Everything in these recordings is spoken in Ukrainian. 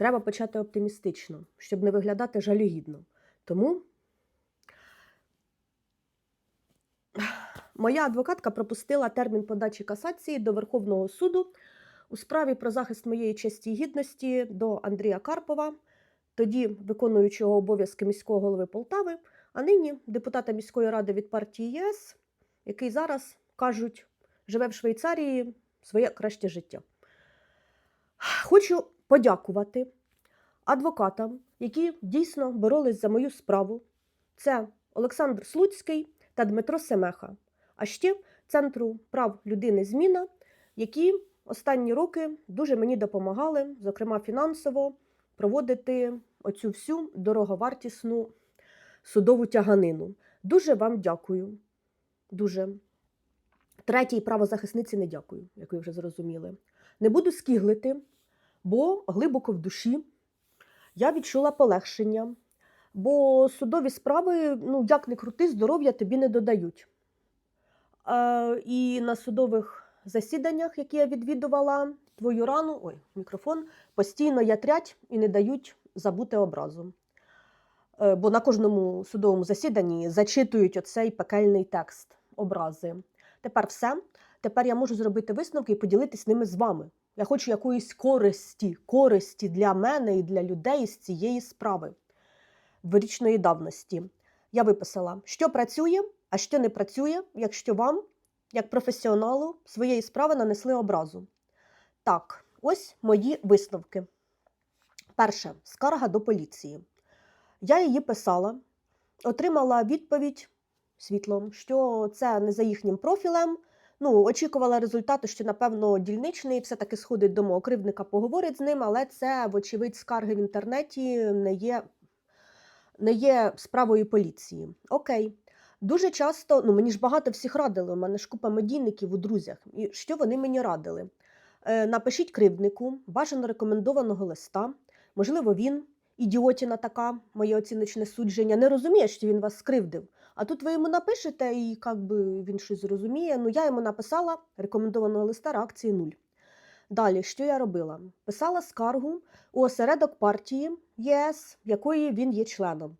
треба почати оптимістично, щоб не виглядати жалюгідно. Тому моя адвокатка пропустила термін подачі касації до Верховного суду у справі про захист моєї честі і гідності до Андрія Карпова, тоді виконуючого обов'язки міського голови Полтави, а нині депутата міської ради від партії ЄС, який зараз кажуть, живе в Швейцарії своє краще життя. Хочу подякувати адвокатам, які дійсно боролись за мою справу. Це Олександр Слуцький та Дмитро Семеха, а ще Центру прав людини Зміна, які останні роки дуже мені допомагали, зокрема фінансово, проводити оцю всю дороговартісну судову тяганину. Дуже вам дякую. Дуже. Третій правозахисниці не дякую, як ви вже зрозуміли. Не буду скіглити, бо глибоко в душі я відчула полегшення. Бо судові справи, ну як не крути, здоров'я тобі не додають. Е, і на судових засіданнях, які я відвідувала, твою рану, ой, мікрофон, постійно ятрять і не дають забути образу. Е, бо на кожному судовому засіданні зачитують оцей пекельний текст образи. Тепер все. Тепер я можу зробити висновки і поділитись ними з вами. Я хочу якоїсь користі, користі для мене і для людей з цієї справи дворічної давності. Я виписала, що працює, а що не працює, якщо вам, як професіоналу, своєї справи нанесли образу. Так, ось мої висновки. Перше, скарга до поліції. Я її писала, отримала відповідь світлом, що це не за їхнім профілем. Ну, очікувала результату, що, напевно, дільничний все-таки сходить до мого кривдника, поговорить з ним, але це, вочевидь, скарги в інтернеті не є, не є справою поліції. Окей. Дуже часто, ну мені ж багато всіх радили, у мене ж купа медійників у друзях. І що вони мені радили? Е, напишіть кривднику, бажано рекомендованого листа. Можливо, він, ідіотіна така, моє оціночне судження, не розуміє, що він вас скривдив. А тут ви йому напишете, і як би він щось зрозуміє. Ну, я йому написала рекомендованого листа реакції нуль. Далі, що я робила? Писала скаргу у осередок партії ЄС, якої він є членом.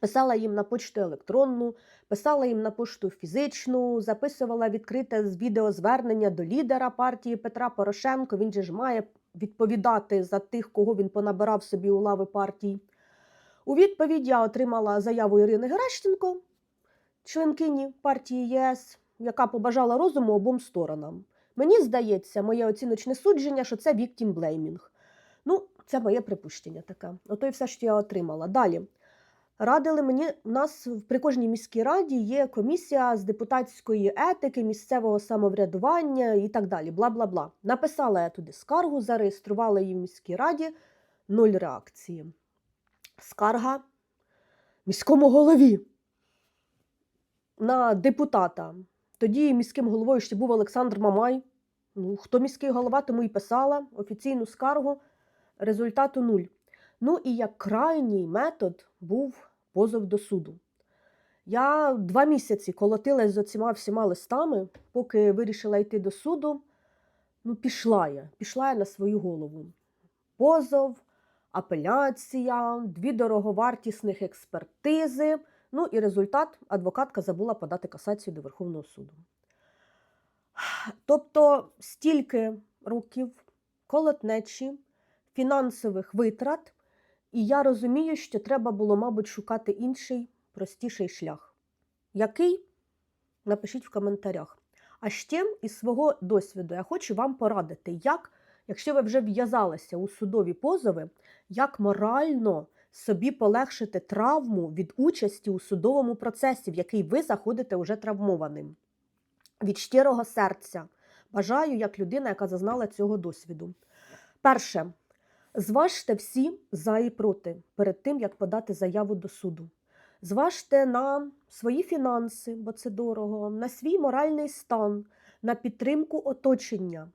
Писала їм на почту електронну, писала їм на пошту фізичну, записувала відкрите відеозвернення до лідера партії Петра Порошенко. Він же ж має відповідати за тих, кого він понабирав собі у лави партії. У відповідь я отримала заяву Ірини Геращенко, членкині партії ЄС, яка побажала розуму обом сторонам. Мені здається, моє оціночне судження, що це віктімблеймінг. Ну, це моє припущення таке. Ото і все, що я отримала. Далі. Радили мені, у нас при кожній міській раді є комісія з депутатської етики, місцевого самоврядування і так далі. Бла бла бла. Написала я туди скаргу, зареєструвала її в міській раді, нуль реакції. Скарга міському голові на депутата. Тоді міським головою ще був Олександр Мамай. Ну, хто міський голова, тому і писала офіційну скаргу. Результату нуль. Ну і як крайній метод був позов до суду. Я два місяці колотилась з оціма всіма листами, поки вирішила йти до суду. Ну, пішла я, пішла я на свою голову. Позов, апеляція, дві дороговартісних експертизи. Ну і результат адвокатка забула подати касацію до Верховного суду. Тобто стільки років колотнечі, фінансових витрат. І я розумію, що треба було, мабуть, шукати інший, простіший шлях. Який? Напишіть в коментарях. А ще із свого досвіду я хочу вам порадити, як, якщо ви вже в'язалися у судові позови, як морально собі полегшити травму від участі у судовому процесі, в який ви заходите уже травмованим. Від щирого серця. Бажаю як людина, яка зазнала цього досвіду. Перше. Зважте всі за і проти перед тим, як подати заяву до суду. Зважте на свої фінанси, бо це дорого, на свій моральний стан, на підтримку оточення.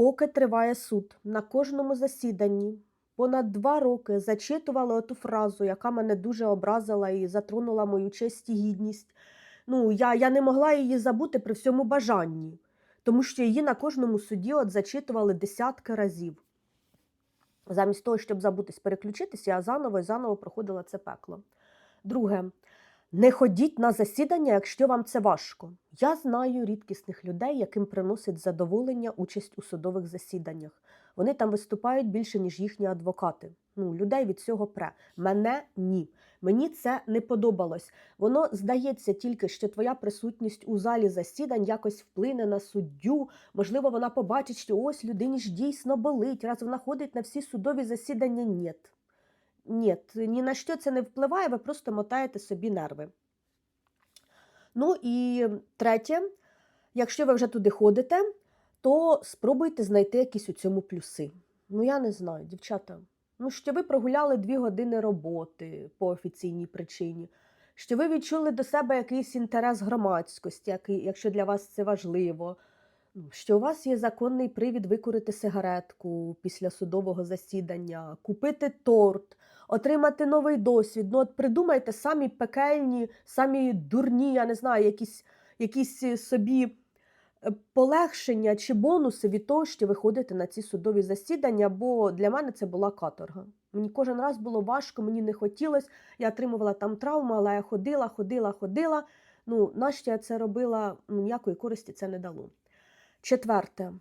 Поки триває суд, на кожному засіданні понад два роки зачитувала оту фразу, яка мене дуже образила і затронула мою честь і гідність. Ну, я, я не могла її забути при всьому бажанні, тому що її на кожному суді от зачитували десятки разів. Замість того, щоб забутись переключитись, я заново і заново проходила це пекло. Друге, не ходіть на засідання, якщо вам це важко. Я знаю рідкісних людей, яким приносить задоволення участь у судових засіданнях. Вони там виступають більше, ніж їхні адвокати. Ну, людей від цього пре. Мене ні. Мені це не подобалось. Воно здається тільки, що твоя присутність у залі засідань якось вплине на суддю. Можливо, вона побачить, що ось людині ж дійсно болить, раз вона ходить на всі судові засідання. Ні. Ні, ні на що це не впливає, ви просто мотаєте собі нерви. Ну і третє, якщо ви вже туди ходите, то спробуйте знайти якісь у цьому плюси. Ну, я не знаю, дівчата. Ну, що ви прогуляли дві години роботи по офіційній причині, що ви відчули до себе якийсь інтерес громадськості, який, якщо для вас це важливо, що у вас є законний привід викурити сигаретку після судового засідання, купити торт, отримати новий досвід. Ну, от придумайте самі пекельні, самі дурні, я не знаю, якісь, якісь е, собі е, полегшення чи бонуси від того, що ви ходите на ці судові засідання, бо для мене це була каторга. Мені кожен раз було важко, мені не хотілося. Я отримувала там травму, але я ходила, ходила, ходила. Ну, нащо я це робила, ніякої користі це не дало. Четверте.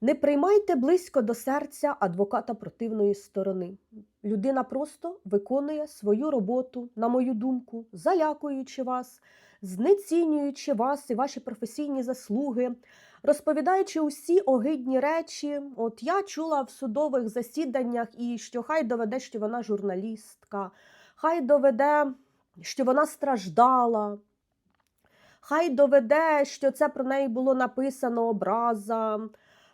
Не приймайте близько до серця адвоката противної сторони. Людина просто виконує свою роботу, на мою думку, залякуючи вас, знецінюючи вас і ваші професійні заслуги, розповідаючи усі огидні речі. От я чула в судових засіданнях, і що хай доведе, що вона журналістка, хай доведе, що вона страждала. Хай доведе, що це про неї було написано образа,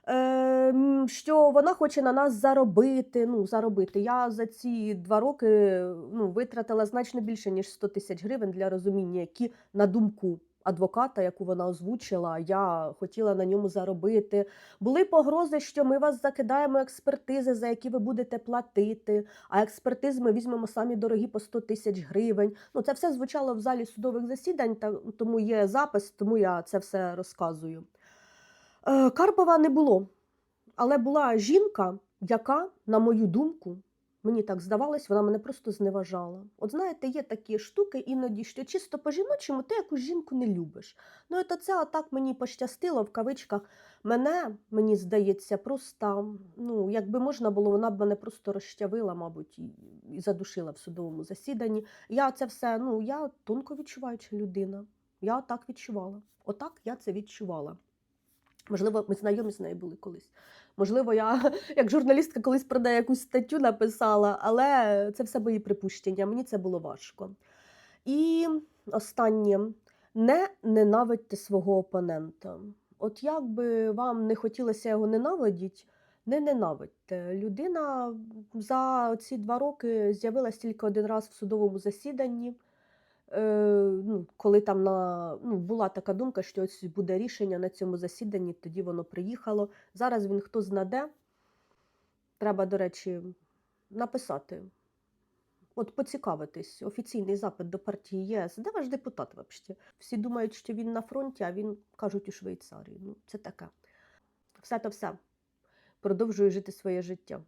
е, що вона хоче на нас заробити. Ну, заробити. Я за ці два роки ну, витратила значно більше, ніж 100 тисяч гривень для розуміння, які на думку адвоката, яку вона озвучила, я хотіла на ньому заробити. Були погрози, що ми вас закидаємо експертизи, за які ви будете платити. А експертизи ми візьмемо самі дорогі по 100 тисяч гривень. Ну, це все звучало в залі судових засідань, тому є запис, тому я це все розказую. Е, Карпова не було, але була жінка, яка, на мою думку, мені так здавалось, вона мене просто зневажала. От знаєте, є такі штуки іноді, що чисто по-жіночому ти якусь жінку не любиш. Ну, то це отак мені пощастило в кавичках. Мене, мені здається, просто, ну, якби можна було, вона б мене просто розчавила, мабуть, і, задушила в судовому засіданні. Я це все, ну, я тонко відчуваюча людина. Я отак відчувала. Отак я це відчувала. Можливо, ми знайомі з нею були колись. Можливо, я як журналістка колись про неї якусь статтю написала, але це все мої припущення. Мені це було важко. І останнє не ненавидьте свого опонента. От як би вам не хотілося його ненавидіти, не ненавидьте. Людина за ці два роки з'явилась тільки один раз в судовому засіданні. Е, ну, коли там на, ну, була така думка, що ось буде рішення на цьому засіданні, тоді воно приїхало. Зараз він хто знаде. Треба, до речі, написати. От поцікавитись, офіційний запит до партії ЄС. Де ваш депутат взагалі? Всі думають, що він на фронті, а він кажуть у Швейцарії. Ну, це таке. Все то все. Продовжую жити своє життя.